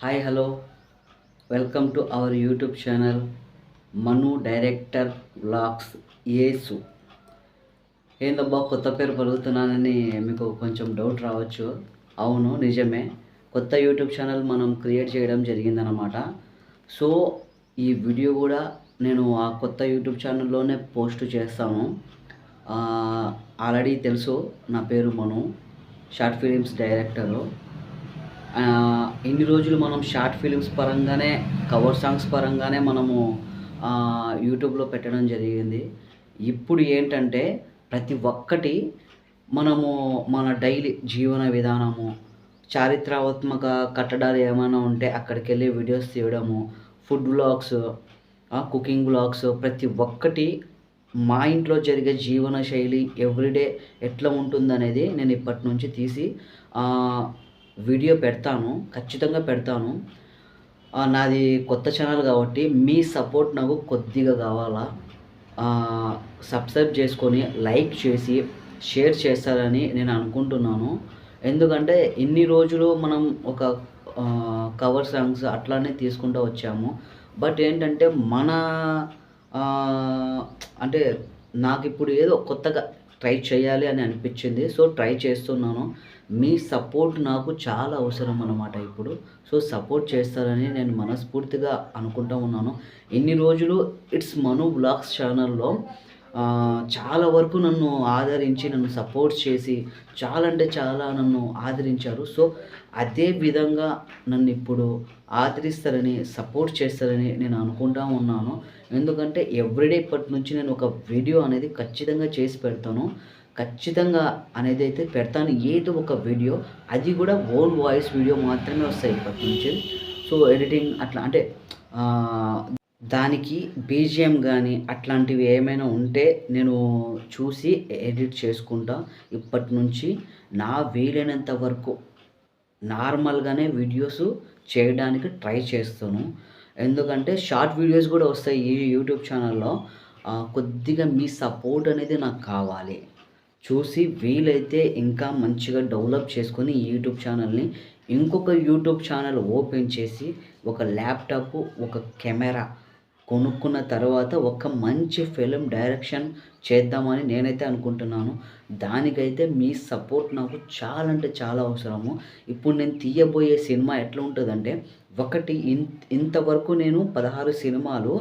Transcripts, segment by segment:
Hi hello welcome to our YouTube channel Manu director blogs ఏసు ఏందబ్బా కొత్త పేరు పలుకుతున్నానని మీకు కొంచెం డౌట్ రావచ్చు. అవును నిజమే. కొత్త యూట్యూబ్ ఛానల్ మనం క్రియేట్ చేయడం జరిగిందనమాట సో ఈ వీడియో కూడా నేను ఆ కొత్త యూట్యూబ్ ఛానల్లోనే పోస్ట్ చేస్తాను. ఆల్రెడీ తెలుసు నా పేరు మను షార్ట్ ఫిలిమ్స్ డైరెక్టరు ఇన్ని రోజులు మనం షార్ట్ ఫిలిమ్స్ పరంగానే కవర్ సాంగ్స్ పరంగానే మనము యూట్యూబ్లో పెట్టడం జరిగింది. ఇప్పుడు ఏంటంటే ప్రతి ఒక్కటి మనము మన డైలీ జీవన విధానము చారిత్రాత్మక కట్టడాలు ఏమైనా ఉంటే అక్కడికి వెళ్ళి వీడియోస్ తీయడము ఫుడ్ బ్లాగ్స్ కుకింగ్ బ్లాగ్స్ ప్రతి ఒక్కటి మా ఇంట్లో జరిగే జీవన శైలి ఎవ్రీడే ఎట్లా ఉంటుందనేది నేను ఇప్పటి నుంచి తీసి వీడియో పెడతాను ఖచ్చితంగా పెడతాను. నాది కొత్త ఛానల్ కాబట్టి మీ సపోర్ట్ నాకు కొద్దిగా కావాలా. సబ్స్క్రైబ్ చేసుకొని లైక్ చేసి షేర్ చేస్తారని నేను అనుకుంటున్నాను. ఎందుకంటే ఇన్ని రోజులు మనం ఒక కవర్ సాంగ్స్ అట్లానే తీసుకుంటూ వచ్చాము. బట్ ఏంటంటే మన అంటే నాకు ఇప్పుడు ఏదో కొత్తగా ట్రై చేయాలి అని అనిపించింది. సో ట్రై చేస్తున్నాను. మీ సపోర్ట్ నాకు చాలా అవసరం అన్నమాట ఇప్పుడు. సో సపోర్ట్ చేస్తారని నేను మనస్ఫూర్తిగా అనుకుంటా ఉన్నాను. ఇన్ని రోజులు ఇట్స్ మను బ్లాగ్స్ ఛానల్లో చాలా వరకు నన్ను ఆదరించి నన్ను సపోర్ట్ చేసి చాలా అంటే చాలా నన్ను ఆదరించారు. సో అదే విధంగా నన్ను ఇప్పుడు ఆదరిస్తారని సపోర్ట్ చేస్తారని నేను అనుకుంటా ఉన్నాను. ఎందుకంటే ఎవ్రీడే ఇప్పటి నుంచి నేను ఒక వీడియో అనేది ఖచ్చితంగా చేసి పెడతాను. ఖచ్చితంగా అనేది అయితే పెడతాను. ఏదో ఒక వీడియో అది కూడా ఓన్ వాయిస్ వీడియో మాత్రమే వస్తాయి ఇప్పటి నుంచి. సో ఎడిటింగ్ అట్లా అంటే దానికి బీజిఎం కానీ అట్లాంటివి ఏమైనా ఉంటే నేను చూసి ఎడిట్ చేసుకుంటా. ఇప్పటి నుంచి నా వీలైనంత వరకు నార్మల్గానే వీడియోస్ చేయడానికి ట్రై చేస్తాను. ఎందుకంటే షార్ట్ వీడియోస్ కూడా వస్తాయి ఈ యూట్యూబ్ ఛానల్లో. కొద్దిగా మీ సపోర్ట్ అనేది నాకు కావాలి. చూసి వీలైతే ఇంకా మంచిగా డెవలప్ చేసుకొని ఈ యూట్యూబ్ ఛానల్ని ఇంకొక యూట్యూబ్ ఛానల్ ఓపెన్ చేసి ఒక ల్యాప్టాప్ ఒక కెమెరా కొనుక్కున్న తర్వాత ఒక మంచి ఫిలిం డైరెక్షన్ చేద్దామని నేనైతే అనుకుంటున్నాను. దానికైతే మీ సపోర్ట్ నాకు చాలా అంటే చాలా అవసరము. ఇప్పుడు నేను తీయబోయే సినిమా ఎట్లా ఉంటుందంటే ఒకటి ఇన్ ఇంతవరకు నేను పదహారు సినిమాలు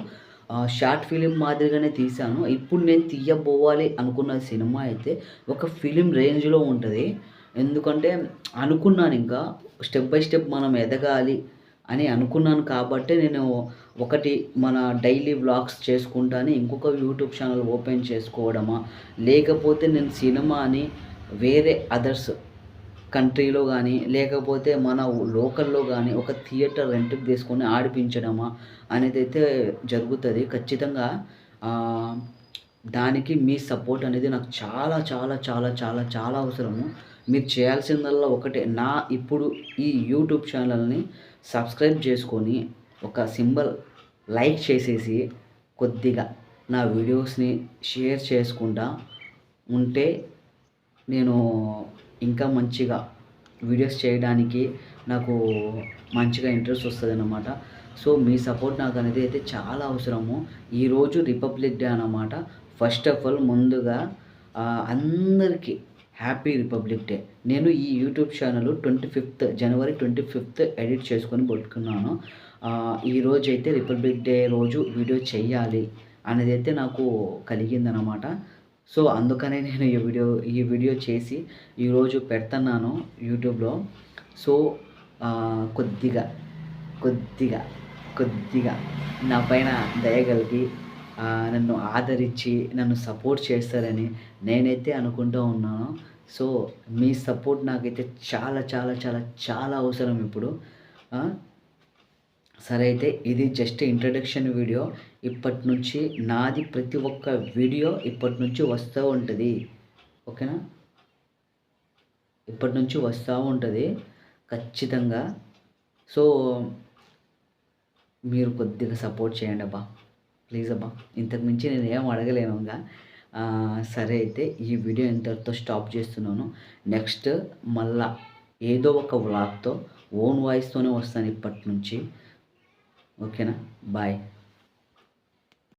షార్ట్ ఫిలిం మాదిరిగానే తీశాను. ఇప్పుడు నేను తీయబోవాలి అనుకున్న సినిమా అయితే ఒక ఫిలిం రేంజ్లో ఉంటుంది. ఎందుకంటే అనుకున్నాను ఇంకా స్టెప్ బై స్టెప్ మనం ఎదగాలి అని అనుకున్నాను కాబట్టి నేను ఒకటి మన డైలీ వ్లాగ్స్ చేసుకుంటాను ఇంకొక యూట్యూబ్ ఛానల్ ఓపెన్ చేసుకోవడమా లేకపోతే నేను సినిమాని వేరే అదర్స్ కంట్రీలో కానీ లేకపోతే మన లోకల్లో కానీ ఒక థియేటర్ రెంట్కి తీసుకొని ఆడిపించడమా అనేది అయితే జరుగుతుంది. ఖచ్చితంగా దానికి మీ సపోర్ట్ అనేది నాకు చాలా చాలా చాలా చాలా చాలా అవసరము. మీరు చేయాల్సిందల్లా ఒకటే. నా ఇప్పుడు ఈ యూట్యూబ్ ఛానల్ని సబ్స్క్రైబ్ చేసుకొని ఒక సింబల్ లైక్ చేసేసి కొద్దిగా నా వీడియోస్ని షేర్ చేసుకుంటా ఉంటే నేను ఇంకా మంచిగా వీడియోస్ చేయడానికి నాకు మంచిగా ఇంట్రెస్ట్ వస్తుంది అన్నమాట సో మీ సపోర్ట్ నాకు అనేది అయితే చాలా అవసరము. ఈరోజు రిపబ్లిక్ డే అన్నమాట. ఫస్ట్ ఆఫ్ ఆల్ ముందుగా అందరికీ హ్యాపీ రిపబ్లిక్ డే. నేను ఈ యూట్యూబ్ ఛానల్ ట్వంటీ ఫిఫ్త్ జనవరి ట్వంటీ ఫిఫ్త్ ఎడిట్ చేసుకొని పెట్టుకున్నాను. ఈరోజు ఈ అయితే రిపబ్లిక్ డే రోజు వీడియో చెయ్యాలి అనేది అయితే నాకు కలిగిందనమాట సో అందుకనే నేను ఈ వీడియో ఈ వీడియో చేసి ఈరోజు పెడుతున్నాను యూట్యూబ్లో. సో కొద్దిగా కొద్దిగా కొద్దిగా నా పైన దయగలిగి నన్ను ఆదరించి నన్ను సపోర్ట్ చేస్తారని నేనైతే అనుకుంటూ ఉన్నాను. సో మీ సపోర్ట్ నాకైతే చాలా చాలా చాలా చాలా అవసరం ఇప్పుడు. సరే అయితే ఇది జస్ట్ ఇంట్రడక్షన్ వీడియో ఇప్పటి నుంచి నాది ప్రతి ఒక్క వీడియో ఇప్పటి నుంచి వస్తూ ఉంటుంది. ఓకేనా? ఇప్పటి నుంచి వస్తూ ఉంటుంది ఖచ్చితంగా. సో మీరు కొద్దిగా సపోర్ట్ చేయండి అబ్బా. ప్లీజ్ అబ్బా. ఇంతకుమించి నేను ఏం అడగలేను ఇంకా. సరే అయితే ఈ వీడియో ఇంతటితో స్టాప్ చేస్తున్నాను. నెక్స్ట్ మళ్ళా ఏదో ఒక వ్లాగ్తో ఓన్ వాయిస్తోనే వస్తాను ఇప్పటి నుంచి. ఓకేనా? బాయ్.